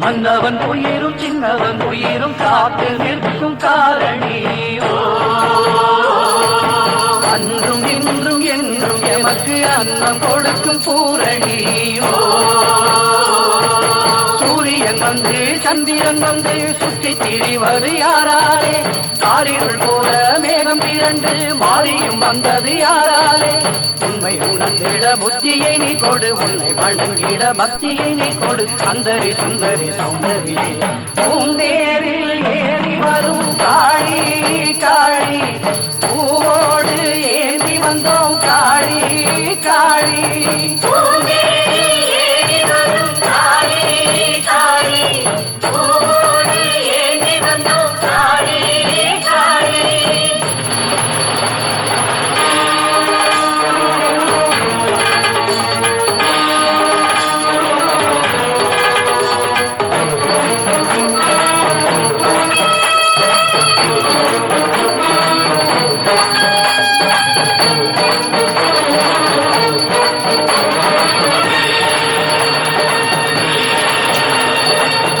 மன்னவன் உயிரும் சின்னவன் உயிரும் காத்து நிற்கும் காரணியோ அன்றும் இன்றும் என்றும் எமக்கு அன்னம் கொடுக்கும் பூரணியோ சூரியன் வந்து சந்திரன் வந்து சுற்றி திரிவது யாராலே? காரிருள் போல மேகம் திரண்டு மாறியும் வந்தது யாராலே? உண்மை புத்தியை நீ கொடு உன்னை வணங்கிட பக்தியை நீ கொடு. அந்தரி சுந்தரி சௌந்தரியே பூந்தேரில் ஏறி வரும் காளி காளி. பூவோடு ஏந்தி வந்தோம் காளி காளி.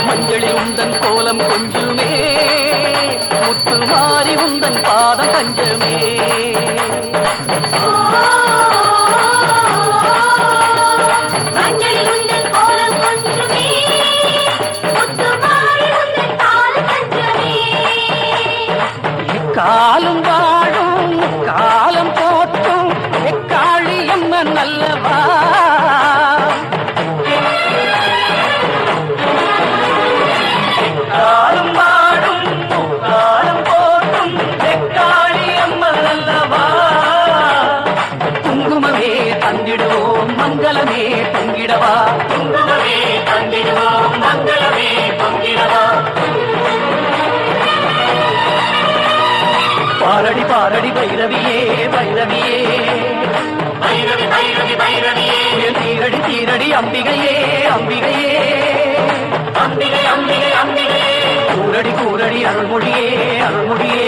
மஞ்சளில் உந்தன் கோலம் கொஞ்சுமே. முத்து மாறி உந்தன் பாதம் பஞ்சமே கோலம் கொஞ்சமே. மங்களமே பொங்கிடவா குங்குமமே தந்திடுவோம் மங்களமே பொங்கிடவா பாரடி பாரடி பைரவியே பைரவியே. பைரவி பைரவி பைரவியே. தீரடி தீரடி அம்பிகையே அம்பிகையே. அம்பிகை அம்பிகை அம்பிகை. அருள்மொழியே அருள்மொழியே